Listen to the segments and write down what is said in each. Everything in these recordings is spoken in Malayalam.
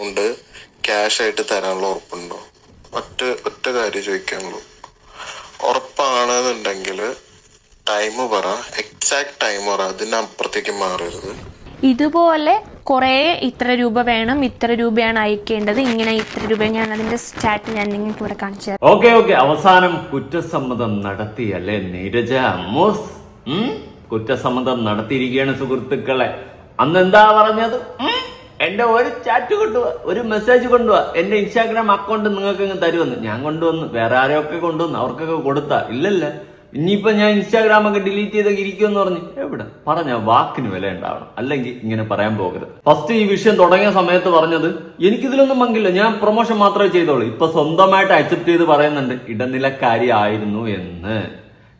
കൊണ്ട് ക്യാഷ് ആയിട്ട് തരാനുള്ള ഉറപ്പുണ്ടോ? ഒറ്റ ഒറ്റ കാര്യം ചോദിക്കാനുള്ളൂ. ഉറപ്പാണെന്നുണ്ടെങ്കിൽ ടൈം പറ. എക്സാക്ട് ടൈം പറ. അതിനപ്പുറത്തേക്ക് മാറരുത്. ഇതുപോലെ കുറേ ഇത്ര രൂപ വേണം ഇത്ര രൂപയാണ് അയക്കേണ്ടത്. ഇങ്ങനെ ഇത്ര രൂപ ഞാൻ അതിന്റെ സ്റ്റാറ്റ് ഞാൻ നിങ്ങൾക്ക് ഇവിടെ കാണിച്ചു തരാം. ഓക്കെ ഓക്കെ അവസാനം കുറ്റസമ്മതം നടത്തി അല്ലേ നീരജ? അമ്മൂസ് കുറ്റസമ്മതം നടത്തിയിരിക്കുകയാണ് സുഹൃത്തുക്കളെ. അന്ന് എന്താ പറഞ്ഞത്? ഉം? എന്റെ ഒരു ചാറ്റ് കൊണ്ടുപോവാ ഒരു മെസ്സേജ് കൊണ്ടുപോവാ എന്റെ ഇൻസ്റ്റാഗ്രാം അക്കൗണ്ട് നിങ്ങൾക്ക് ഇങ്ങ് തരുമെന്ന്. ഞാൻ കൊണ്ടുവന്നു വേറെ ആരെയൊക്കെ കൊണ്ടുവന്നു അവർക്കൊക്കെ കൊടുത്താ. ഇല്ലല്ല. ഇനിയിപ്പോ ഞാൻ ഇൻസ്റ്റാഗ്രാം ഒക്കെ ഡിലീറ്റ് ചെയ്തൊക്കെ ഇരിക്കുമെന്ന് പറഞ്ഞു. എവിടെ? പറഞ്ഞ വാക്കിന് വില ഉണ്ടാവണം. അല്ലെങ്കിൽ ഇങ്ങനെ പറയാൻ പോകരുത്. ഫസ്റ്റ് ഈ വിഷയം തുടങ്ങിയ സമയത്ത് പറഞ്ഞത് എനിക്കിതിലൊന്നും പങ്കില്ല. ഞാൻ പ്രൊമോഷൻ മാത്രമേ ചെയ്തോളൂ. ഇപ്പൊ സ്വന്തമായിട്ട് അക്സെപ്റ്റ് ചെയ്ത് പറയുന്നുണ്ട് ഇടനിലക്കാരി ആയിരുന്നു എന്ന്.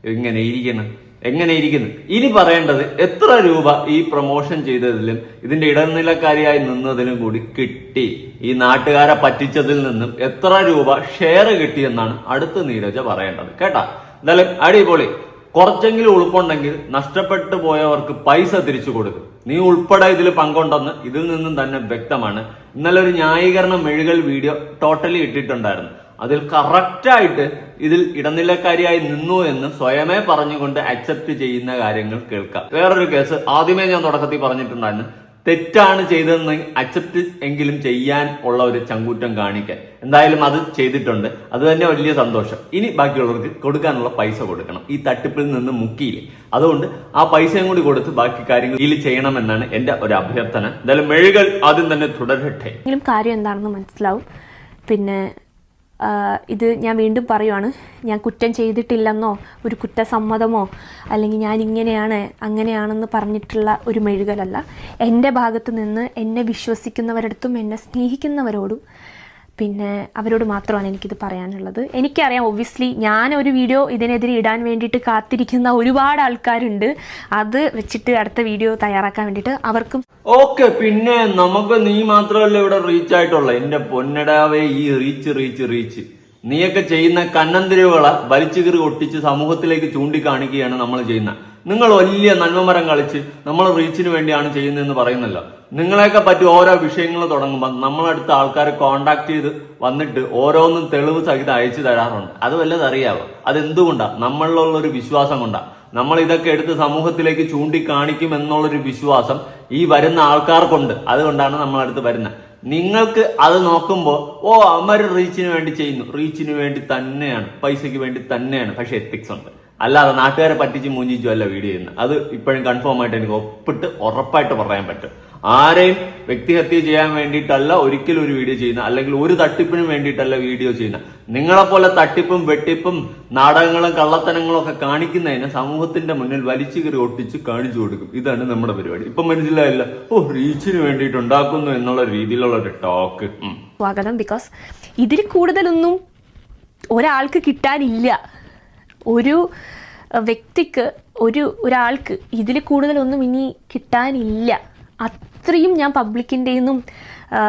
ഇങ്ങനെ ഇരിക്കുന്നു. എങ്ങനെ ഇരിക്കുന്നു ഇനി പറയേണ്ടത് എത്ര രൂപ ഈ പ്രൊമോഷൻ ചെയ്തതിലും ഇതിന്റെ ഇടനിലക്കാരിയായി നിന്നതിലും കൂടി കിട്ടി. ഈ നാട്ടുകാരെ പറ്റിച്ചതിൽ നിന്നും എത്ര രൂപ ഷെയർ കിട്ടിയെന്നാണ് അടുത്ത നീരജ പറയേണ്ടത്. കേട്ടാ? എന്തായാലും അടിപൊളി. കുറച്ചെങ്കിലും ഉൾപ്പുണ്ടെങ്കിൽ നഷ്ടപ്പെട്ടു പോയവർക്ക് പൈസ തിരിച്ചു കൊടുക്കും. നീ ഉൾപ്പെടെ ഇതിൽ പങ്കുണ്ടെന്ന് ഇതിൽ നിന്നും തന്നെ വ്യക്തമാണ്. ഇന്നലെ ഒരു ന്യായീകരണം മെഴുകൽ വീഡിയോ ടോട്ടലി ഇട്ടിട്ടുണ്ടായിരുന്നു. അതിൽ കറക്റ്റായിട്ട് ഇതിൽ ഇടനിലക്കാരിയായി നിന്നു എന്ന് സ്വയമേ പറഞ്ഞുകൊണ്ട് അക്സെപ്റ്റ് ചെയ്യുന്ന കാര്യങ്ങൾ കേൾക്കാം. വേറൊരു കേസ് ആദ്യമേ ഞാൻ തുടക്കത്തിൽ പറഞ്ഞിട്ടുണ്ടായിരുന്നു. തെറ്റാണ് ചെയ്തതെന്ന് അക്സെപ്റ്റ് എങ്കിലും ചെയ്യാൻ ഉള്ള ഒരു ചങ്കൂറ്റം കാണിക്കാൻ. എന്തായാലും അത് ചെയ്തിട്ടുണ്ട്. അത് തന്നെ വലിയ സന്തോഷം. ഇനി ബാക്കിയുള്ളവർക്ക് കൊടുക്കാനുള്ള പൈസ കൊടുക്കണം. ഈ തട്ടിപ്പിൽ നിന്ന് മുക്കിയില്ലേ? അതുകൊണ്ട് ആ പൈസയും കൂടി കൊടുത്ത് ബാക്കി കാര്യങ്ങൾ ഇതിൽ ചെയ്യണമെന്നാണ് എന്റെ ഒരു അഭ്യർത്ഥന. എന്തായാലും മെഴുകൾ ആദ്യം തന്നെ തുടരട്ടെ. കാര്യം എന്താണെന്ന് മനസ്സിലാവും. പിന്നെ ഇത് ഞാൻ വീണ്ടും പറയുവാണ്. ഞാൻ കുറ്റം ചെയ്തിട്ടില്ലെന്നോ ഒരു കുറ്റസമ്മതമോ അല്ലെങ്കിൽ ഞാൻ ഇങ്ങനെയാണ് അങ്ങനെയാണെന്ന് പറഞ്ഞിട്ടുള്ള ഒരു മെഴുകലല്ല. എന്റെ ഭാഗത്ത് നിന്ന് എന്നെ വിശ്വസിക്കുന്നവരടുത്തും എന്നെ സ്നേഹിക്കുന്നവരോടും പിന്നെ അവരോട് മാത്രമാണ് എനിക്കിത് പറയാനുള്ളത്. എനിക്കറിയാം ഒബ്വിയസ്ലി ഞാൻ ഒരു വീഡിയോ ഇതിനെതിരെ ഇടാൻ വേണ്ടിയിട്ട് കാത്തിരിക്കുന്ന ഒരുപാട് ആൾക്കാരുണ്ട്. അത് വെച്ചിട്ട് അടുത്ത വീഡിയോ തയ്യാറാക്കാൻ വേണ്ടിയിട്ട് അവർക്കും ഓക്കെ പിന്നെ നമുക്ക് നീ മാത്രമല്ല ഇവിടെ റീച്ച് ആയിട്ടുള്ള. എന്റെ പൊന്നടാവേ ഈ റീച്ച് റീച്ച് റീച്ച് നീയൊക്കെ ചെയ്യുന്ന കണ്ണന്തിരിവുകളെ വലിച്ചു കീറി ഒട്ടിച്ച് സമൂഹത്തിലേക്ക് ചൂണ്ടിക്കാണിക്കുകയാണ് നമ്മൾ ചെയ്യുന്നത്. നിങ്ങൾ വലിയ നന്മമരം കളിച്ച് നമ്മൾ റീച്ചിന് വേണ്ടിയാണ് ചെയ്യുന്നതെന്ന് പറയുന്നല്ലോ. നിങ്ങളെയൊക്കെ പറ്റി ഓരോ വിഷയങ്ങൾ തുടങ്ങുമ്പോൾ നമ്മളടുത്ത ആൾക്കാർ കോണ്ടാക്ട് ചെയ്ത് വന്നിട്ട് ഓരോന്നും തെളിവ് സഹിതം അയച്ചു തരാറുണ്ട്. അത് വല്ലത് അറിയാവോ? അതെന്തുകൊണ്ടാണ് നമ്മളിലുള്ള ഒരു വിശ്വാസം കൊണ്ടാണ് നമ്മൾ ഇതൊക്കെ എടുത്ത് സമൂഹത്തിലേക്ക് ചൂണ്ടിക്കാണിക്കും എന്നുള്ളൊരു വിശ്വാസം ഈ വരുന്ന ആൾക്കാർക്കുണ്ട് അതുകൊണ്ടാണ് നമ്മളടുത്ത് വരുന്നത്. നിങ്ങൾക്ക് അത് നോക്കുമ്പോൾ ഓ അമര് റീച്ചിന് വേണ്ടി ചെയ്യുന്നു. റീച്ചിന് വേണ്ടി തന്നെയാണ്. പൈസയ്ക്ക് വേണ്ടി തന്നെയാണ്. പക്ഷെ എത്തിക്സ് ഉണ്ട്. അല്ലാതെ നാട്ടുകാരെ പറ്റിച്ച് മൂഞ്ചിച്ചു അല്ല വീഡിയോ ചെയ്യുന്നത് അത് ഇപ്പോഴും കൺഫേം ആയിട്ട് എനിക്ക് ഒപ്പിട്ട് ഉറപ്പായിട്ട് പറയാൻ പറ്റും. ആരെയും വ്യക്തിഹത്യ ചെയ്യാൻ വേണ്ടിയിട്ടല്ല ഒരിക്കലും ഒരു വീഡിയോ ചെയ്യുന്ന അല്ലെങ്കിൽ ഒരു തട്ടിപ്പിനും വേണ്ടിയിട്ടല്ല വീഡിയോ ചെയ്യുന്ന. നിങ്ങളെപ്പോലെ തട്ടിപ്പും വെട്ടിപ്പും നാടകങ്ങളും കള്ളത്തനങ്ങളും ഒക്കെ കാണിക്കുന്നതിന് സമൂഹത്തിന്റെ മുന്നിൽ വലിച്ചു കയറി ഒട്ടിച്ച് കാണിച്ചു കൊടുക്കും. ഇതാണ് നമ്മുടെ പരിപാടി. ഇപ്പൊ മനസ്സിലായില്ല ഓ റീച്ചിന് വേണ്ടിയിട്ട് ഉണ്ടാക്കുന്നു എന്നുള്ള രീതിയിലുള്ള ഒരു ടോക്ക്. സ്വാഗതം ബിക്കോസ് ഇതിൽ കൂടുതലൊന്നും ഒരാൾക്ക് കിട്ടാനില്ല. ഒരു വ്യക്തിക്ക് ഒരു ഒരാൾക്ക് ഇതിൽ കൂടുതലൊന്നും ഇനി കിട്ടാനില്ല. അത്രയും ഞാൻ പബ്ലിക്കിന്റെയും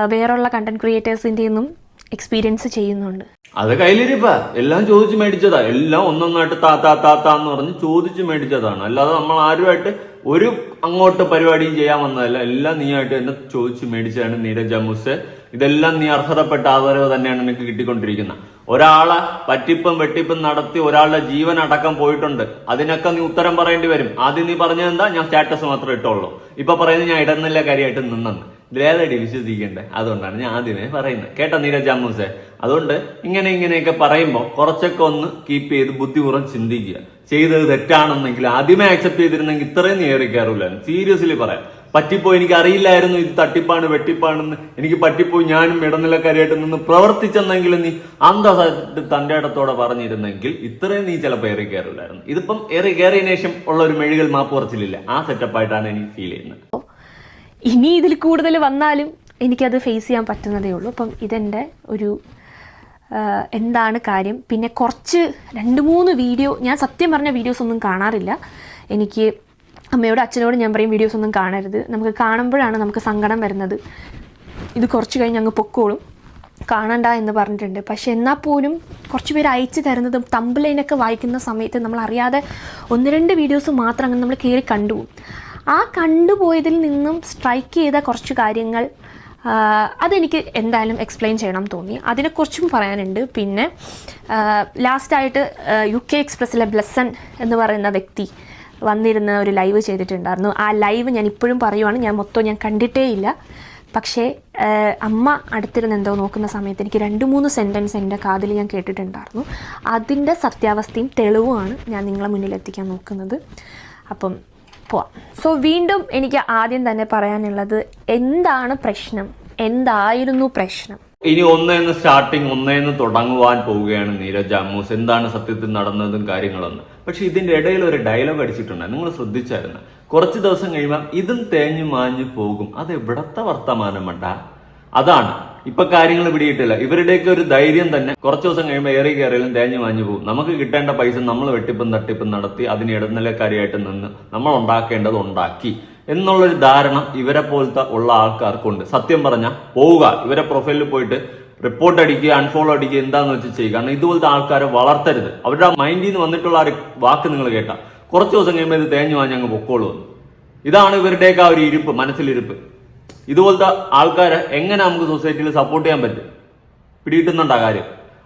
വേറെയുള്ള കണ്ടന്റ് ക്രിയേറ്റേഴ്സിന്റെയും എക്സ്പീരിയൻസ് ചെയ്യുന്നുണ്ട്. അത് കയ്യിലിരിപ്പ. എല്ലാം ചോദിച്ചു മേടിച്ചതാ. എല്ലാം ഒന്നൊന്നായിട്ട് താ താ താ താ എന്ന് പറഞ്ഞ് ചോദിച്ചു മേടിച്ചതാണ്. അല്ലാതെ നമ്മൾ ആരുമായിട്ട് ഒരു അങ്ങോട്ട് പരിപാടിയും ചെയ്യാൻ വന്നതല്ല. എല്ലാം നീയായിട്ട് എന്നെ ചോദിച്ചു മേടിച്ചതാണ് നീരജ മുസ്. ഇതെല്ലാം നീ അർഹതപ്പെട്ട ആദരവ് തന്നെയാണ് എനിക്ക് കിട്ടിക്കൊണ്ടിരിക്കുന്നത്. ഒരാളെ പറ്റിപ്പും വെട്ടിപ്പും നടത്തി ഒരാളുടെ ജീവൻ അടക്കം പോയിട്ടുണ്ട്. അതിനൊക്കെ നീ ഉത്തരം പറയേണ്ടി വരും. ആദ്യം നീ പറഞ്ഞത് എന്താ ഞാൻ സ്റ്റാറ്റസ് മാത്രം ഇട്ടുള്ളൂ ഇപ്പൊ പറയുന്നത് ഞാൻ ഇടന്നില്ല കാര്യമായിട്ട് നിന്നെന്ന്. ഇതിലേതടി വിശ്വസിക്കണ്ടേ? അതുകൊണ്ടാണ് ഞാൻ ആദ്യമേ പറയുന്നത്. കേട്ടോ നീരജ് അമ്മൂസെ? അതുകൊണ്ട് ഇങ്ങനെ ഇങ്ങനെയൊക്കെ പറയുമ്പോൾ കുറച്ചൊക്കെ ഒന്ന് കീപ്പ് ചെയ്ത് ബുദ്ധിപൂർവം ചിന്തിക്കുക. ചെയ്തത് തെറ്റാണെന്നെങ്കിൽ ആദ്യമേ അക്സെപ്റ്റ് ചെയ്തിരുന്നെങ്കിൽ ഇത്രയും നീ ഏറി സീരിയസ്ലി പറയാം. പറ്റിപ്പോയി എനിക്ക് അറിയില്ലായിരുന്നു ഇത് തട്ടിപ്പാണ് വെട്ടിപ്പാണെന്ന്. എനിക്ക് പറ്റിപ്പോയി ഞാനും ഇടനിലക്കാരിയായിട്ട് നിന്ന് പ്രവർത്തിച്ചെന്നെങ്കിലും നീ അന്തസായിട്ട് തന്റെ ഇടത്തോടെ പറഞ്ഞിരുന്നെങ്കിൽ ഇത്രയും നീ ചിലപ്പോൾ ഏറി കയറില്ലായിരുന്നു. ഇതിപ്പം ഏറി കയറിയതിനു ശേഷം ഉള്ള ഒരു മെഴുകൽ മാപ്പ് കുറച്ചിലില്ല. ആ സെറ്റപ്പായിട്ടാണ് എനിക്ക് ഫീൽ ചെയ്യുന്നത്. ഇനി ഇതിൽ കൂടുതൽ വന്നാലും എനിക്കത് ഫേസ് ചെയ്യാൻ പറ്റുന്നതേ ഉള്ളൂ. അപ്പം ഇതെന്റെ ഒരു എന്താണ് കാര്യം? പിന്നെ കുറച്ച് രണ്ട് മൂന്ന് വീഡിയോ ഞാൻ സത്യം പറഞ്ഞ വീഡിയോസ് ഒന്നും കാണാറില്ല. എനിക്ക് അമ്മയോടും അച്ഛനോടും ഞാൻ പറയും വീഡിയോസ് ഒന്നും കാണരുത്. നമുക്ക് കാണുമ്പോഴാണ് നമുക്ക് സങ്കടം വരുന്നത്. ഇത് കുറച്ച് കഴിഞ്ഞ് അങ്ങ് പൊക്കോളും. കാണണ്ട എന്ന് പറഞ്ഞിട്ടുണ്ട്. പക്ഷെ എന്നാൽ പോലും കുറച്ച് പേര് അയച്ചു തരുന്നതും തമ്പിലൈനൊക്കെ വായിക്കുന്ന സമയത്ത് നമ്മൾ അറിയാതെ ഒന്ന് രണ്ട് വീഡിയോസ് മാത്രം അങ്ങനെ നമ്മൾ കയറി കണ്ടുപോകും ആ കണ്ടുപോയതിൽ നിന്നും സ്ട്രൈക്ക് ചെയ്ത കുറച്ച് കാര്യങ്ങൾ അതെനിക്ക് എന്തായാലും എക്സ്പ്ലെയിൻ ചെയ്യണം തോന്നി. അതിനെക്കുറിച്ചും പറയാനുണ്ട്. പിന്നെ ലാസ്റ്റായിട്ട് യു കെ എക്സ്പ്രസ്സിലെ ബ്ലെസ്സൺ എന്ന് പറയുന്ന വ്യക്തി വന്നിരുന്ന ഒരു ലൈവ് ചെയ്തിട്ടുണ്ടായിരുന്നു. ആ ലൈവ് ഞാൻ ഇപ്പോഴും പറയുവാണ് ഞാൻ മൊത്തം ഞാൻ കണ്ടിട്ടേ ഇല്ല. പക്ഷേ അമ്മ അടുത്തിരുന്ന് എന്തോ നോക്കുന്ന സമയത്ത് എനിക്ക് രണ്ട് മൂന്ന് സെന്റൻസ് എന്റെ കാതിൽ ഞാൻ കേട്ടിട്ടുണ്ടായിരുന്നു. അതിന്റെ സത്യാവസ്ഥയും തെളിവുമാണ് ഞാൻ നിങ്ങളെ മുന്നിൽ എത്തിക്കാൻ നോക്കുന്നത്. അപ്പം പോവാം. സോ വീണ്ടും എനിക്ക് ആദ്യം തന്നെ പറയാനുള്ളത് എന്താണ് പ്രശ്നം? എന്തായിരുന്നു പ്രശ്നം? ഇനി ഒന്നേന്ന് സ്റ്റാർട്ടിങ് ഒന്നേന്ന് തുടങ്ങുവാൻ പോവുകയാണ് നീരജ് അമ്മൂസ്. എന്താണ് സത്യത്തിൽ നടന്നതും കാര്യങ്ങളൊന്നും? പക്ഷെ ഇതിന്റെ ഇടയിൽ ഒരു ഡയലോഗ് അടിച്ചിട്ടുണ്ട്. നിങ്ങൾ ശ്രദ്ധിച്ചായിരുന്നു. കുറച്ച് ദിവസം കഴിയുമ്പോൾ ഇതും തേഞ്ഞു മാഞ്ഞു പോകും. അത് എവിടത്തെ വർത്തമാനം വേണ്ട അതാണ്. ഇപ്പൊ കാര്യങ്ങൾ പിടിയിട്ടില്ല. ഇവരുടെയൊക്കെ ഒരു ധൈര്യം തന്നെ കുറച്ച് ദിവസം കഴിയുമ്പോൾ ഏറി കയറിയാലും തേഞ്ഞു മാഞ്ഞു പോകും. നമുക്ക് കിട്ടേണ്ട പൈസ നമ്മൾ വെട്ടിപ്പും തട്ടിപ്പും നടത്തി അതിന് ഇടനിലക്കാരിയായിട്ട് നിന്ന് നമ്മൾ ഉണ്ടാക്കേണ്ടത് ഉണ്ടാക്കി എന്നുള്ളൊരു ധാരണ ഇവരെ പോലത്തെ ഉള്ള ആൾക്കാർക്കുണ്ട്. സത്യം പറഞ്ഞാൽ പോവുക. ഇവരെ പ്രൊഫൈലിൽ പോയിട്ട് റിപ്പോർട്ട് അടിക്കുക അൺഫോളോ അടിക്കുക എന്താണെന്ന് വെച്ച് ചെയ്യുക. കാരണം ഇതുപോലത്തെ ആൾക്കാരെ വളർത്തരുത്. അവരുടെ മൈൻഡിൽ നിന്ന് വന്നിട്ടുള്ള ഒരു വാക്ക് നിങ്ങൾ കേട്ട. കുറച്ച് ദിവസം കഴിയുമ്പോൾ ഇത് തേഞ്ഞു വാങ്ങി അങ്ങ് പൊക്കോളൂ ഇതാണ് ഇവരുടെയൊക്കെ ആ ഒരു ഇരിപ്പ് മനസ്സിലിരിപ്പ്. ഇതുപോലത്തെ ആൾക്കാരെ എങ്ങനെ നമുക്ക് സൊസൈറ്റിയിൽ സപ്പോർട്ട് ചെയ്യാൻ പറ്റും? പിടികിട്ടുന്നുണ്ട് ആ കാര്യം?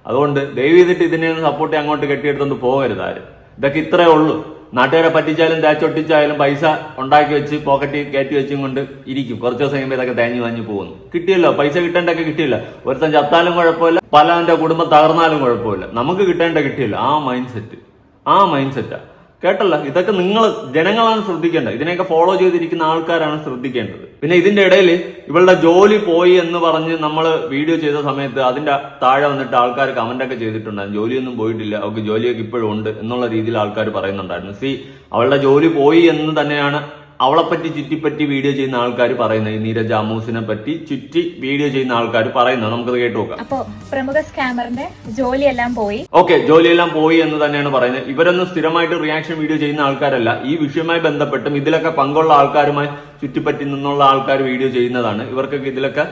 അതുകൊണ്ട് ദയവ് ചെയ്തിട്ട് ഇതിനെ സപ്പോർട്ട് ചെയ്യാൻ അങ്ങോട്ട് കെട്ടിയെടുത്തോണ്ട് പോകരുത് ആരും. ഇതൊക്കെ ഇത്രയേ ഉള്ളൂ. നാട്ടുകാരെ പറ്റിച്ചാലും തേച്ചൊട്ടിച്ചായാലും പൈസ ഉണ്ടാക്കി വെച്ച് പോക്കറ്റിൽ കയറ്റി വെച്ചും കൊണ്ട് ഇരിക്കും. കുറച്ച് ദിവസം കഴിയുമ്പോൾ ഇതൊക്കെ തേഞ്ഞു വാഞ്ഞു പോകുന്നു. കിട്ടിയല്ലോ? പൈസ കിട്ടേണ്ടൊക്കെ കിട്ടിയില്ല? ഒരുത്തൻ ചത്താലും കുഴപ്പമില്ല പല എന്റെ കുടുംബം തകർന്നാലും കുഴപ്പമില്ല. നമുക്ക് കിട്ടേണ്ട കിട്ടിയില്ല? ആ മൈൻഡ് സെറ്റ് ആ മൈൻഡ് സെറ്റാ കേട്ടല്ല? ഇതൊക്കെ നിങ്ങൾ ജനങ്ങളാണ് ശ്രദ്ധിക്കേണ്ടത്. ഇതിനെയൊക്കെ ഫോളോ ചെയ്തിരിക്കുന്ന ആൾക്കാരാണ് ശ്രദ്ധിക്കേണ്ടത്. പിന്നെ ഇതിന്റെ ഇടയിൽ ഇവളുടെ ജോലി പോയി എന്ന് പറഞ്ഞ് നമ്മൾ വീഡിയോ ചെയ്ത സമയത്ത് അതിന്റെ താഴെ വന്നിട്ട് ആൾക്കാർ കമന്റ് ഒക്കെ ചെയ്തിട്ടുണ്ടായിരുന്നു. ജോലിയൊന്നും പോയിട്ടില്ല. അവർക്ക് ജോലിയൊക്കെ ഇപ്പോഴും ഉണ്ട് എന്നുള്ള രീതിയിൽ ആൾക്കാർ പറയുന്നുണ്ടായിരുന്നു. സി അവളുടെ ജോലി പോയി എന്ന് തന്നെയാണ് അവളെപ്പറ്റി ചുറ്റിപ്പറ്റി വീഡിയോ ചെയ്യുന്ന ആൾക്കാർ പറയുന്നത് ഈ നീരജ് ആമൂസിനെ പറ്റി ചുറ്റി വീഡിയോ ചെയ്യുന്ന ആൾക്കാർ പറയുന്നത് നമുക്കത് കേട്ടു നോക്കാം. അപ്പോ പ്രമുഖ സ്കാമറിന്റെ ജോലിയെല്ലാം പോയി. ഓക്കെ ജോലിയെല്ലാം പോയി എന്ന് തന്നെയാണ് പറയുന്നത്. ഇവരൊന്നും സ്ഥിരമായിട്ട് റിയാക്ഷൻ വീഡിയോ ചെയ്യുന്ന ആൾക്കാരല്ല. ഈ വിഷയവുമായി ബന്ധപ്പെട്ടും ഇതിലൊക്കെ പങ്കുള്ള ആൾക്കാരുമായി ചുറ്റിപ്പറ്റി നിന്നുള്ള ആൾക്കാർ വീഡിയോ ചെയ്യുന്നതാണ്. ഇവർക്കൊക്കെ ഇതിലൊക്കെ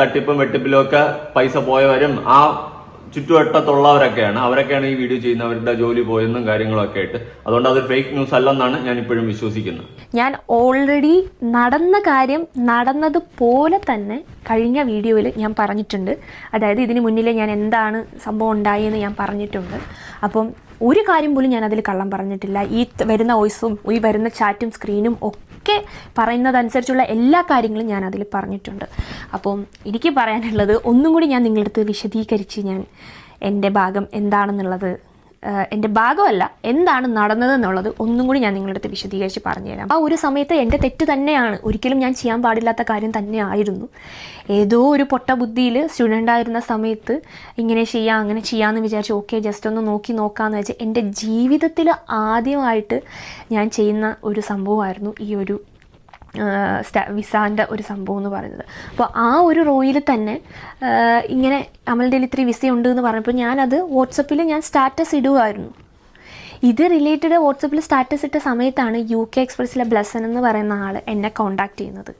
തട്ടിപ്പും വെട്ടിപ്പിലും ഒക്കെ പൈസ പോയവരും ആ ചുറ്റുവട്ടത്തുള്ളവരൊക്കെയാണ്. അവരൊക്കെയാണ് ഈ വീഡിയോ ചെയ്യുന്ന അവരുടെ ജോലി പോയെന്നും കാര്യങ്ങളൊക്കെ ആയിട്ട്. അതുകൊണ്ട് അത് ഫേക്ക് ന്യൂസ് അല്ലെന്നാണ് ഞാൻ ഇപ്പോഴും വിശ്വസിക്കുന്നത്. ഞാൻ ഓൾറെഡി നടന്ന കാര്യം നടന്നതുപോലെ തന്നെ കഴിഞ്ഞ വീഡിയോയിൽ ഞാൻ പറഞ്ഞിട്ടുണ്ട്. അതായത് ഇതിന് മുന്നിൽ ഞാൻ എന്താണ് സംഭവം ഉണ്ടായെന്ന് ഞാൻ പറഞ്ഞിട്ടുണ്ട്. അപ്പം ഒരു കാര്യം പോലും ഞാൻ അതിൽ കള്ളം പറഞ്ഞിട്ടില്ല. ഈ വരുന്ന വോയിസും ഈ വരുന്ന ചാറ്റും സ്ക്രീനും ഒക്കെ പറയുന്നതനുസരിച്ചുള്ള എല്ലാ കാര്യങ്ങളും ഞാൻ അതിൽ പറഞ്ഞിട്ടുണ്ട്. അപ്പം എനിക്ക് പറയാനുള്ളത് ഒന്നും കൂടി ഞാൻ നിങ്ങളുടെ അടുത്ത് വിശദീകരിച്ച് ഞാൻ എന്റെ ഭാഗം എന്താണെന്നുള്ളത് എന്റെ ഭാഗമല്ല. എന്താണ് നടന്നതെന്നുള്ളത് ഒന്നും കൂടി ഞാൻ നിങ്ങളുടെ അടുത്ത് വിശദീകരിച്ച് പറഞ്ഞുതരാം. ആ ഒരു സമയത്ത് എന്റെ തെറ്റ് തന്നെയാണ്. ഒരിക്കലും ഞാൻ ചെയ്യാൻ പാടില്ലാത്ത കാര്യം തന്നെയായിരുന്നു. ഏതോ ഒരു പൊട്ട ബുദ്ധിയിൽ സ്റ്റുഡന്റ് ആയിരുന്ന സമയത്ത് ഇങ്ങനെ ചെയ്യാം അങ്ങനെ ചെയ്യാമെന്ന് വിചാരിച്ചു ഓക്കെ ജസ്റ്റ് ഒന്ന് നോക്കി നോക്കാമെന്ന് വെച്ചാൽ എന്റെ ജീവിതത്തിൽ ആദ്യമായിട്ട് ഞാൻ ചെയ്യുന്ന ഒരു സംഭവമായിരുന്നു ഈ ഒരു വിസാന്റെ ഒരു സംഭവം എന്ന് പറയുന്നത്. അപ്പോൾ ആ ഒരു റോയിൽ തന്നെ ഇങ്ങനെ അമൽ ഡെലിത്രി വിസ ഉണ്ട് എന്ന് പറഞ്ഞപ്പോൾ ഞാനത് വാട്സപ്പിൽ ഞാൻ സ്റ്റാറ്റസ് ഇടുമായിരുന്നു ഇത് റിലേറ്റഡ് വാട്സപ്പിൽ സ്റ്റാറ്റസ് ഇട്ട സമയത്താണ് യു കെ എക്സ്പ്രസ്സിലെ ബ്ലസൻ എന്ന് പറയുന്ന ആൾ എന്നെ കോണ്ടാക്ട് ചെയ്യുന്നത്.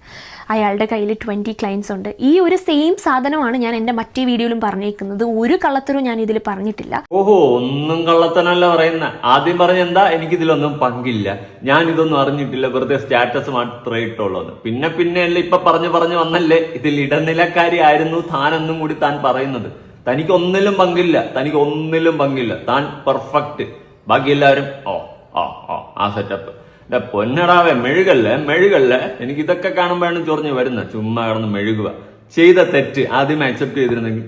അയാളുടെ കയ്യിൽ ട്വന്റി ക്ലയൻസ് ഉണ്ട്. ഈ ഒരു സെയിം സാധനമാണ് ഞാൻ എന്റെ മറ്റേ വീഡിയോയിലും പറഞ്ഞേക്കുന്നത്. ഒരു കള്ളത്തരവും ഞാൻ ഇതിൽ പറഞ്ഞിട്ടില്ല. ഓഹോ ഒന്നും കള്ളത്തനല്ല പറയുന്ന. ആദ്യം പറഞ്ഞ എന്താ? എനിക്കിതിലൊന്നും പങ്കില്ല. ഞാൻ ഇതൊന്നും അറിഞ്ഞിട്ടില്ല. വെറുതെ സ്റ്റാറ്റസ് മാത്രമേ ഇട്ടുള്ളൂ പിന്നെ പിന്നെ അല്ലേ ഇപ്പൊ പറഞ്ഞു പറഞ്ഞു വന്നല്ലേ? ഇതിൽ ഇടനിലക്കാരി ആയിരുന്നു താൻ എന്നും കൂടി താൻ പറയുന്നത്. തനിക്ക് ഒന്നിലും പങ്കില്ല. തനിക്ക് ഒന്നിലും പങ്കില്ല. താൻ പെർഫെക്റ്റ് ബാക്കി എല്ലാവരും ഓ ഓ ഓ ആ സെറ്റപ്പ് എന്റെ പൊന്നടാവേ മെഴുകല്ലേ മെഴുകല്ലേ? എനിക്ക് ഇതൊക്കെ കാണുമ്പോഴാണ് ചൊറിഞ്ഞ് വരുന്നത്. ചുമ്മാ കിടന്ന് മെഴുകുക. ചെയ്ത തെറ്റ് ആദ്യമേ അക്സെപ്റ്റ് ചെയ്തിരുന്നെങ്കിൽ.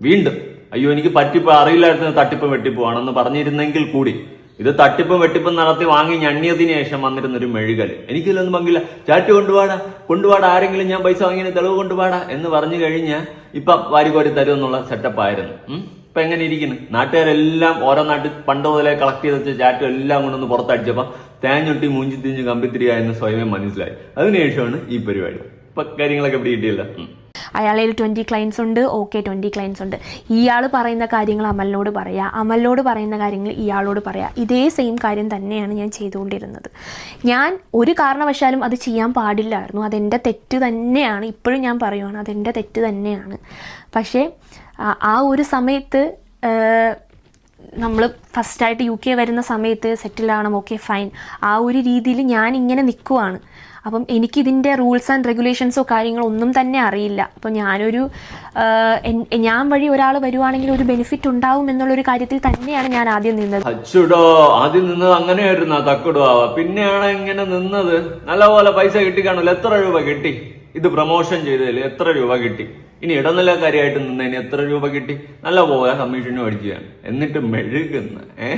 വീണ്ടും അയ്യോ എനിക്ക് പറ്റിപ്പ് അറിയില്ലായിരുന്നു തട്ടിപ്പ് വെട്ടിപ്പുവാണെന്ന് പറഞ്ഞിരുന്നെങ്കിൽ കൂടി. ഇത് തട്ടിപ്പും വെട്ടിപ്പും നടത്തി വാങ്ങി ഞണ്ണിയതിനു ശേഷം വന്നിരുന്ന ഒരു മെഴുകൽ. എനിക്കിതിലൊന്നും പങ്കില്ല. ചാറ്റ് കൊണ്ടുപാടാ കൊണ്ടുപാടാ ആരെങ്കിലും ഞാൻ പൈസ വാങ്ങിയ തെളിവ് കൊണ്ടുപാടാ എന്ന് പറഞ്ഞു കഴിഞ്ഞാൽ ഇപ്പം വാരി കോരി തരുമെന്നുള്ള സെറ്റപ്പ് ആയിരുന്നു. ഉം. ഇപ്പൊ എങ്ങനെ ഇരിക്കുന്നു? നാട്ടുകാരെല്ലാം ഓരോ നാട്ടിൽ പണ്ട് മുതലേ കളക്ട് ചെയ്ത് വെച്ച ചാറ്റും എല്ലാം കൊണ്ടൊന്ന് പുറത്തടിച്ചപ്പോ തേഞ്ഞൊട്ടി മൂഞ്ചി തിരിഞ്ഞ് കമ്പിത്തിരിയ എന്ന് സ്വയമേ മനസ്സിലായി. അതിനുശേഷമാണ് ഈ പരിപാടി. ഇപ്പൊ കാര്യങ്ങളൊക്കെ പിടികിട്ടിയില്ല ഉം. അയാളിൽ ട്വന്റി ക്ലയൻസ് ഉണ്ട്. ഓക്കെ ട്വന്റി ക്ലയൻസ് ഉണ്ട്. ഇയാൾ പറയുന്ന കാര്യങ്ങൾ അമലിനോട് പറയാ. അമലിനോട് പറയുന്ന കാര്യങ്ങൾ ഇയാളോട് പറയാ. ഇതേ സെയിം കാര്യം തന്നെയാണ് ഞാൻ ചെയ്തുകൊണ്ടിരുന്നത്. ഞാൻ ഒരു കാരണവശാലും അത് ചെയ്യാൻ പാടില്ലായിരുന്നു. അതെന്റെ തെറ്റ് തന്നെയാണ്. ഇപ്പോഴും ഞാൻ പറയുവാണ് അതെന്റെ തെറ്റ് തന്നെയാണ്. പക്ഷേ ആ- ഒരു സമയത്ത് നമ്മൾ ഫസ്റ്റായിട്ട് യു കെ വരുന്ന സമയത്ത് സെറ്റിൽ ആവണം ഓക്കെ ഫൈൻ. ആ ഒരു രീതിയിൽ ഞാൻ ഇങ്ങനെ നിൽക്കുവാണ് അപ്പം എനിക്കിതിന്റെ റൂൾസ് ആൻഡ് റെഗുലേഷൻസോ കാര്യങ്ങളോ ഒന്നും തന്നെ അറിയില്ല. അപ്പം ഞാനൊരു ഞാൻ വഴി ഒരാൾ വരുവാണെങ്കിൽ ഒരു ബെനിഫിറ്റ് ഉണ്ടാവും എന്നുള്ളൊരു കാര്യത്തിൽ തന്നെയാണ് ഞാൻ ആദ്യം നിന്നത്. അച്ചുടോ ആദ്യം നിന്നത് അങ്ങനെയായിരുന്നു തക്കടോ പിന്നെയാണ് ഇങ്ങനെ നിന്നത്? നല്ലപോലെ പൈസ കിട്ടിക്കാണല്ലോ. എത്ര രൂപ കിട്ടി? ഇത് പ്രൊമോഷൻ ചെയ്തതിൽ എത്ര രൂപ കിട്ടി? ഇനി ഇടനിലക്കാരിയായിട്ട് നിന്നതിന് എത്ര രൂപ കിട്ടി? നല്ല പോലെ കമ്മീഷനും അടിക്കുകയാണ് എന്നിട്ട് മെഴുകുന്ന ഏ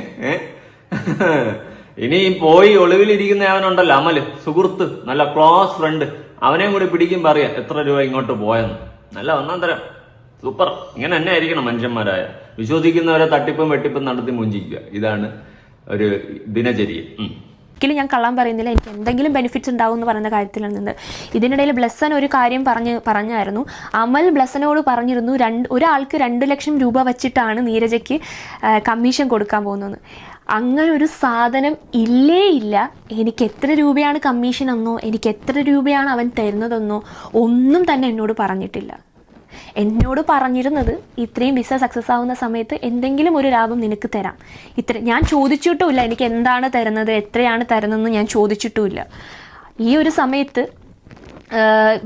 ഇനി പോയി ഒളിവിലിരിക്കുന്ന അവനുണ്ടല്ലോ അമൽ സുഹൃത്ത് നല്ല ക്ലോസ് ഫ്രണ്ട് അവനെയും കൂടി പിടിക്കും പറയാം എത്ര രൂപ ഇങ്ങോട്ട് പോയെന്ന്. നല്ല ഒന്നാം തരം. സൂപ്പർ ഇങ്ങനെ തന്നെ ആയിരിക്കണം മനുഷ്യന്മാരായ. വിശ്വസിക്കുന്നവരെ തട്ടിപ്പും വെട്ടിപ്പും നടത്തി മുഞ്ചിക്കുക. ഇതാണ് ഒരു ദിനചര്യ. ഒരിക്കലും ഞാൻ കള്ളം പറയുന്നില്ല. എനിക്ക് എന്തെങ്കിലും ബെനിഫിറ്റ്സ് ഉണ്ടാവും എന്ന് പറയുന്ന കാര്യത്തിലാണ് നിന്ന്. ഇതിനിടയിൽ ബ്ലസ്സൻ ഒരു കാര്യം പറഞ്ഞ് പറഞ്ഞായിരുന്നു. അമൽ ബ്ലസ്സനോട് പറഞ്ഞിരുന്നു രണ്ട് ഒരാൾക്ക് രണ്ട് ലക്ഷം രൂപ വച്ചിട്ടാണ് നീരജയ്ക്ക് കമ്മീഷൻ കൊടുക്കാൻ പോകുന്നത്. അങ്ങനെ ഒരു സാധനം ഇല്ലേ ഇല്ല എനിക്ക് എത്ര രൂപയാണ് കമ്മീഷൻ എന്നോ എനിക്ക് എത്ര രൂപയാണ് അവൻ തരുന്നതെന്നോ? ഒന്നും തന്നെ എന്നോട് പറഞ്ഞിട്ടില്ല. എന്നോട് പറഞ്ഞിരുന്നത് ഇത്രയും ബിസിനസ് സക്സസ് ആവുന്ന സമയത്ത് എന്തെങ്കിലും ഒരു ലാഭം നിനക്ക് തരാം. ഇത്ര ഞാൻ ചോദിച്ചിട്ടുമില്ല എനിക്ക് എന്താണ് തരുന്നത് എത്രയാണ് തരുന്നതെന്ന് ഞാൻ ചോദിച്ചിട്ടുമില്ല. ഈ ഒരു സമയത്ത്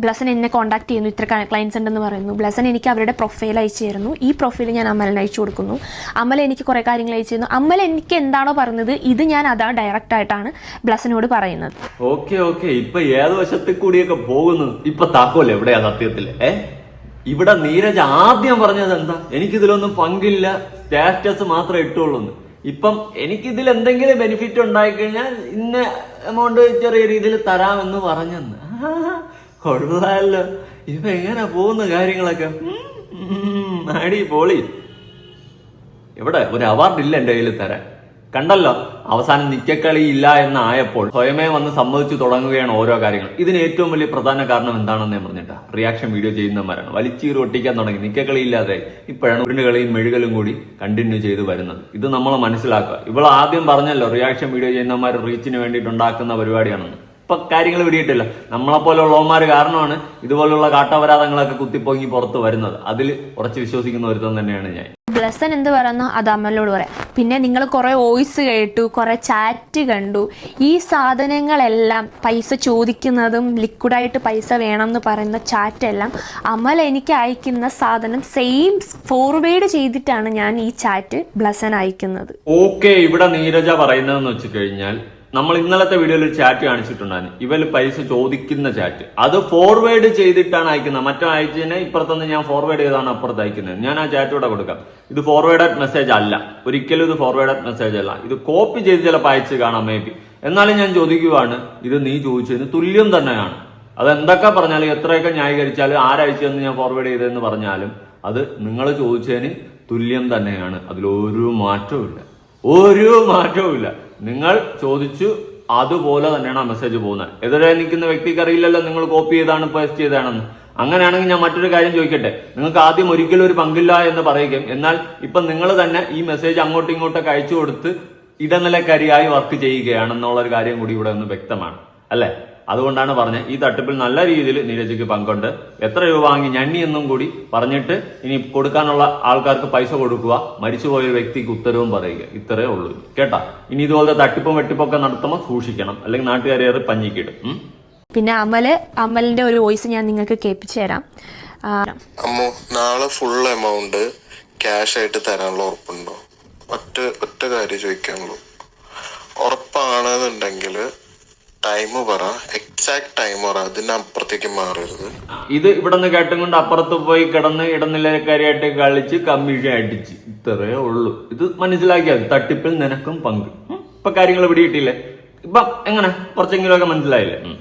ബ്ലസൻ എന്നെ കോൺടാക്ട് ചെയ്യുന്നു. ഇത്ര ക്ലയൻസ് ഉണ്ടെന്ന് പറയുന്നു. ബ്ലസൻ എനിക്ക് അവരുടെ പ്രൊഫൈൽ അയച്ചു തരുന്നു. ഈ പ്രൊഫൈൽ ഞാൻ അമലിന് അയച്ചു കൊടുക്കുന്നു. അമൽ എനിക്ക് കുറേ കാര്യങ്ങൾ അയച്ചു തരുന്നു. അമൽ എനിക്ക് എന്താണോ പറഞ്ഞത് ഇത് ഞാൻ അതാ ഡയറക്റ്റ് ആയിട്ടാണ് ബ്ലസനോട് പറയുന്നത്. Okay okay. ഇപ്പൊ ഏത് വശത്തിൽ കൂടിയൊക്കെ പോകുന്നു? ഇപ്പൊ താക്കോൽ എവിടെയാ സത്യത്തിൽ ഏ? ഇവിടെ നീരജ് ആദ്യം പറഞ്ഞത് എന്താ? എനിക്കിതിലൊന്നും പങ്കില്ല സ്റ്റാറ്റസ് മാത്രമേ ഇട്ടുള്ളൂ ഇപ്പം എനിക്കിതിൽ എന്തെങ്കിലും ബെനിഫിറ്റ് ഉണ്ടായിക്കഴിഞ്ഞാൽ ഇന്ന എമൗണ്ട് ചെറിയ രീതിയിൽ തരാമെന്ന് പറഞ്ഞെന്ന്. കൊള്ളാലോ. ഇപ്പൊ എങ്ങനെ പോകുന്ന കാര്യങ്ങളൊക്കെ? അടി പോളി ഇവിടെ ഒരു അവാർഡ് ഇല്ല എന്റെ കയ്യിൽ തരാൻ. കണ്ടല്ലോ? അവസാനം നിക്കക്കളി ഇല്ല എന്നായപ്പോൾ സ്വയമേ വന്ന് സമ്മതിച്ചു തുടങ്ങുകയാണ് ഓരോ കാര്യങ്ങൾ ഇതിന് ഏറ്റവും വലിയ പ്രധാന കാരണം എന്താണെന്ന് ഞാൻ പറഞ്ഞിട്ടാ. റിയാക്ഷൻ വീഡിയോ ചെയ്യുന്നവരാണ് വലിച്ചീർ ഒട്ടിക്കാൻ തുടങ്ങി. നിക്കക്കളി ഇല്ലാതെ ഇപ്പോഴാണ് ഉരുണ്ട് കളിയും മെഴുകലും കൂടി കണ്ടിന്യൂ ചെയ്ത് വരുന്നത്. ഇത് നമ്മൾ മനസ്സിലാക്കുക. ഇവൾ ആദ്യം പറഞ്ഞല്ലോ റിയാക്ഷൻ വീഡിയോ ചെയ്യുന്നവന്മാർ റീച്ചിന് വേണ്ടിയിട്ട് ഉണ്ടാക്കുന്ന പരിപാടിയാണെന്ന്. ഇപ്പൊ കാര്യങ്ങൾ പിടിയിട്ടില്ല നമ്മളെപ്പോലുള്ളവന്മാർ കാരണമാണ് ഇതുപോലുള്ള കാട്ടപരാധങ്ങളൊക്കെ കുത്തിപ്പൊങ്ങി പുറത്ത് വരുന്നത്. അതിൽ ഉറച്ച് വിശ്വസിക്കുന്ന ഒരുത്തം തന്നെയാണ് ഞാൻ. ബ്ലസ്സൻ എന്ത് പറയുന്നു അത് അമലിനോട് പറയാം. പിന്നെ നിങ്ങൾ കുറേ വോയിസ് കേട്ടു കുറേ ചാറ്റ് കണ്ടു. ഈ സാധനങ്ങളെല്ലാം പൈസ ചോദിക്കുന്നതും ലിക്വിഡായിട്ട് പൈസ വേണം എന്ന് പറയുന്ന ചാറ്റെല്ലാം അമൽ എനിക്ക് അയക്കുന്ന സാധനം സെയിം ഫോർവേഡ് ചെയ്തിട്ടാണ് ഞാൻ ഈ ചാറ്റ് ബ്ലസ്സൻ അയക്കുന്നത്. ഓക്കെ ഇവിടെ നീരജ പറയുന്നതെന്ന് വെച്ച് കഴിഞ്ഞാൽ നമ്മൾ ഇന്നലത്തെ വീഡിയോയിൽ ഒരു ചാറ്റ് കാണിച്ചിട്ടുണ്ടായിരുന്നു. ഇവർ പൈസ ചോദിക്കുന്ന ചാറ്റ് അത് ഫോർവേഡ് ചെയ്തിട്ടാണ് അയക്കുന്നത്. മറ്റോ അയച്ചതിനെ ഇപ്പുറത്തുനിന്ന് ഞാൻ ഫോർവേഡ് ചെയ്താണ് അപ്പുറത്ത് അയക്കുന്നത്. ഞാൻ ആ ചാറ്റ് ഇവിടെ കൊടുക്കാം. ഇത് ഫോർവേഡഡ് മെസ്സേജ് അല്ല. ഒരിക്കലും ഇത് ഫോർവേഡഡ് മെസ്സേജ് അല്ല. ഇത് കോപ്പി ചെയ്ത് ചിലപ്പോൾ അയച്ച് കാണാം മേ ബി എന്നാലും ഞാൻ ചോദിക്കുവാണ് ഇത് നീ ചോദിച്ചതിന് തുല്യം തന്നെയാണ്. അത് എന്തൊക്കെ പറഞ്ഞാലും എത്രയൊക്കെ ന്യായീകരിച്ചാലും ആരയച്ചതെന്ന് ഞാൻ ഫോർവേഡ് ചെയ്തതെന്ന് പറഞ്ഞാലും അത് നിങ്ങൾ ചോദിച്ചതിന് തുല്യം തന്നെയാണ്. അതിലൊരു മാറ്റവും ഇല്ല ഒരു മാറ്റവും ഇല്ല നിങ്ങൾ ചോദിച്ചു അതുപോലെ തന്നെയാണ് ആ മെസ്സേജ് പോകുന്നത്. എതിരെ നിൽക്കുന്ന വ്യക്തിക്ക് അറിയില്ലല്ലോ നിങ്ങൾ കോപ്പി ചെയ്താണ് പേസ്റ്റ് ചെയ്താണെന്ന്. അങ്ങനെയാണെങ്കിൽ ഞാൻ മറ്റൊരു കാര്യം ചോദിക്കട്ടെ. നിങ്ങൾക്ക് ആദ്യം ഒരിക്കലും ഒരു പങ്കില്ല എന്ന് പറയുകയും എന്നാൽ ഇപ്പം നിങ്ങൾ തന്നെ ഈ മെസ്സേജ് അങ്ങോട്ടും ഇങ്ങോട്ടൊക്കെ അയച്ചു കൊടുത്ത് ഇടനിലക്കാരിയായി വർക്ക് ചെയ്യുകയാണെന്നുള്ള ഒരു കാര്യം കൂടി ഇവിടെ ഒന്ന് വ്യക്തമാണ്. അല്ലേ? അതുകൊണ്ടാണ് പറഞ്ഞത് ഈ തട്ടിപ്പിൽ നല്ല രീതിയിൽ നീരജയ്ക്ക് പങ്കുണ്ട്. എത്ര രൂപ വാങ്ങി ഞണ്ണി എന്നും കൂടി പറഞ്ഞിട്ട് ഇനി കൊടുക്കാനുള്ള ആൾക്കാർക്ക് പൈസ കൊടുക്കുക മരിച്ചുപോയ ഒരു വ്യക്തിക്ക് ഉത്തരവും പറയുക ഇത്രയേ ഉള്ളൂ. കേട്ടാ? ഇനി ഇതുപോലത്തെ തട്ടിപ്പും വെട്ടിപ്പൊക്കെ നടത്തുമ്പോൾ സൂക്ഷിക്കണം അല്ലെങ്കിൽ നാട്ടുകാരേറെ പഞ്ഞിക്കിടും? പിന്നെ അമൽ അമലിന്റെ ഒരു വോയിസ് ഞാൻ നിങ്ങൾക്ക് കേൾപ്പിച്ചു തരാം. അമ്മു നാളെ ഫുൾ എമൗണ്ട് ക്യാഷ് ആയിട്ട് തരാനുള്ള ഉറപ്പുണ്ടോ? ഒറ്റ ഒറ്റ കാര്യം ചോദിക്കാനുള്ളൂ. ഉറപ്പാണെന്നുണ്ടെങ്കിൽ ടൈം പറ എക്സാക്ട് ടൈം പറ അതിനപ്പുറത്തേക്ക് മാറരുത്. ഇത് ഇവിടെ നിന്ന് കേട്ടും കൊണ്ട് അപ്പുറത്ത് പോയി കിടന്ന് ഇടനിലക്കാരിയായിട്ട് കളിച്ച് കമ്മീഷൻ അടിച്ച്. ഇത്രേ ഉള്ളൂ. ഇത് മനസ്സിലാക്കിയാൽ തട്ടിപ്പിൽ നിനക്കും പങ്ക്. ഇപ്പൊ കാര്യങ്ങൾ പിടിയിട്ടില്ലേ ഇപ്പം എങ്ങനെ? കുറച്ചെങ്കിലുമൊക്കെ മനസ്സിലായില്ലേ? ഉം.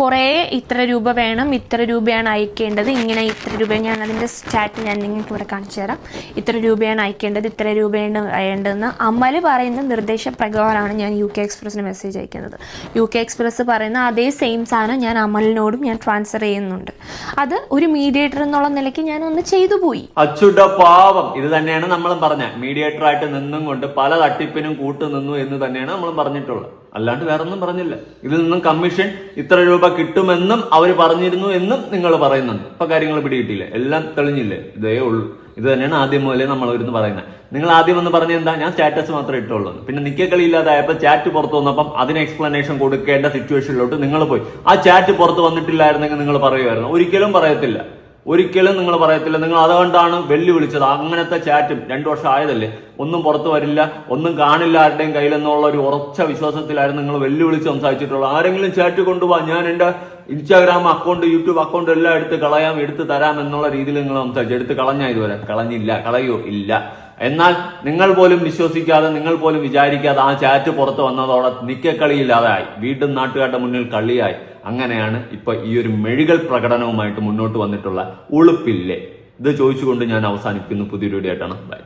കുറേ ഇത്ര രൂപ വേണം ഇത്ര രൂപയാണ് അയക്കേണ്ടത്. ഇങ്ങനെ ഇത്ര രൂപ ഞാൻ അതിന്റെ സ്റ്റാറ്റ് ഞാൻ നിങ്ങൾക്ക് ഇവിടെ കാണിച്ചു തരാം. ഇത്ര രൂപയാണ് അയക്കേണ്ടത് ഇത്ര രൂപയാണ് അയക്കേണ്ടതെന്ന് അമൽ പറയുന്ന നിർദ്ദേശപ്രകാരമാണ് ഞാൻ യു കെ എക്സ്പ്രസ്സിന് മെസ്സേജ് അയക്കുന്നത്. യു കെ എക്സ്പ്രസ് പറയുന്ന അതേ സെയിം സാധനം ഞാൻ അമലിനോടും ഞാൻ ട്രാൻസ്ഫർ ചെയ്യുന്നുണ്ട്. അത് ഒരു മീഡിയേറ്റർ എന്നുള്ള നിലയ്ക്ക് ഞാൻ ഒന്ന് ചെയ്തു പോയി. അച്ചുട പാവം ഇത് തന്നെയാണ് നമ്മൾ പറഞ്ഞ. മീഡിയേറ്റർ ആയിട്ട് നിന്നും കൊണ്ട് പല തട്ടിപ്പിനും കൂട്ടു നിന്നു എന്ന് തന്നെയാണ് നമ്മൾ പറഞ്ഞിട്ടുള്ളത്. അല്ലാണ്ട് വേറെ ഒന്നും പറഞ്ഞില്ല. ഇതിൽ നിന്നും കമ്മീഷൻ ഇത്ര രൂപ കിട്ടുമെന്നും അവർ പറഞ്ഞിരുന്നു എന്നും നിങ്ങൾ പറയുന്നുണ്ട്. ഇപ്പൊ കാര്യങ്ങൾ പിടികിട്ടില്ലേ എല്ലാം തെളിഞ്ഞില്ലേ? ഇതേ ഉള്ളൂ. ഇത് തന്നെയാണ് ആദ്യം മുതലേ നമ്മൾ ഇരുന്ന് പറയുന്നത്. നിങ്ങൾ ആദ്യം എന്ന് പറഞ്ഞ എന്താ? ഞാൻ സ്റ്റാറ്റസ് മാത്രമേ ഇട്ടുള്ളൂ. പിന്നെ നിക്കക്കളി ഇല്ലാതായപ്പോൾ ചാറ്റ് പുറത്തു വന്നപ്പം അതിന് എക്സ്പ്ലനേഷൻ കൊടുക്കേണ്ട സിറ്റുവേഷനിലോട്ട് നിങ്ങൾ പോയി. ആ ചാറ്റ് പുറത്ത് വന്നിട്ടില്ലായിരുന്നെങ്കിൽ നിങ്ങൾ പറയുമായിരുന്നു ഒരിക്കലും പറയത്തില്ല. ഒരിക്കലും നിങ്ങൾ പറയത്തില്ല. നിങ്ങൾ അതുകൊണ്ടാണ് വെല്ലുവിളിച്ചത്. അങ്ങനത്തെ ചാറ്റും രണ്ടു വർഷം ആയതല്ലേ? ഒന്നും പുറത്തു വരില്ല. ഒന്നും കാണില്ല ആരുടെയും കയ്യിലെന്നുള്ള ഒരു ഉറച്ച വിശ്വാസത്തിലായിരുന്നു നിങ്ങൾ വെല്ലുവിളിച്ച് സംസാരിച്ചിട്ടുള്ളത്. ആരെങ്കിലും ചാറ്റ് കൊണ്ടുപോകാം ഞാൻ എന്റെ ഇൻസ്റ്റാഗ്രാം അക്കൗണ്ട് യൂട്യൂബ് അക്കൗണ്ട് എല്ലാം എടുത്ത് കളയാം എടുത്ത് തരാം എന്നുള്ള രീതിയിൽ നിങ്ങൾ സംസാരിച്ചു. എടുത്ത് കളഞ്ഞ ഇതുവരെ. കളഞ്ഞില്ല. കളയോ? ഇല്ല. എന്നാൽ നിങ്ങൾ പോലും വിശ്വസിക്കാതെ നിങ്ങൾ പോലും വിചാരിക്കാതെ ആ ചാറ്റ് പുറത്ത് വന്നതോടെ നിക്കക്കളിയില്ലാതായി. വീണ്ടും നാട്ടുകാരുടെ മുന്നിൽ കളിയായി അങ്ങനെയാണ് ഇപ്പൊ ഈ ഒരു മെഴുകൽ പ്രകടനവുമായിട്ട് മുന്നോട്ട് വന്നിട്ടുള്ള ഉളുപ്പില്ലേ? ഇത് ചോദിച്ചുകൊണ്ട് ഞാൻ അവസാനിപ്പിക്കുന്നു. പുതിയൊരു വീഡിയോ ആയിട്ടാണ്. ബൈ